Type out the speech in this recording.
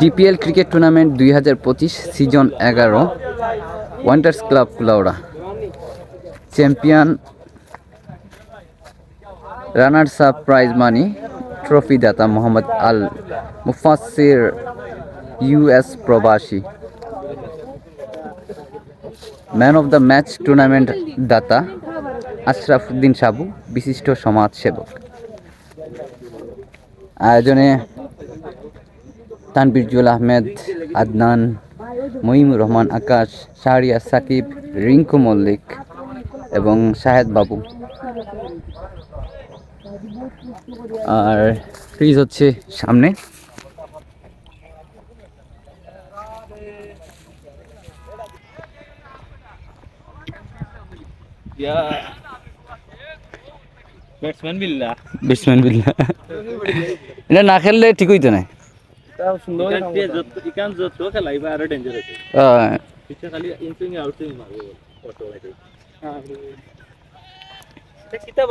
DPL cricket tournament দুই হাজার পঁচিশ সিজন এগারো Wanderers club Kulaura. Champion runners up prize money trophy দাতা Mohammad Al Mufassir US প্রবাসী। Man of the match tournament দাতা আশরাফুদ্দিন সাবু, বিশিষ্ট সমাজসেবক। আয়োজনে তানবির জুয়েল আহমেদ আদনান মহিমুর রহমান আকাশ শাহরিয়া সাকিব রিঙ্কু মল্লিক এবং শাহেদ বাবু। আর ফ্রিজ হচ্ছে সামনে. ব্যাটসম্যান বিল্লা বিসমিন বিল্লাহ এটা না খেললে ঠিক হইতো না। కితాబ్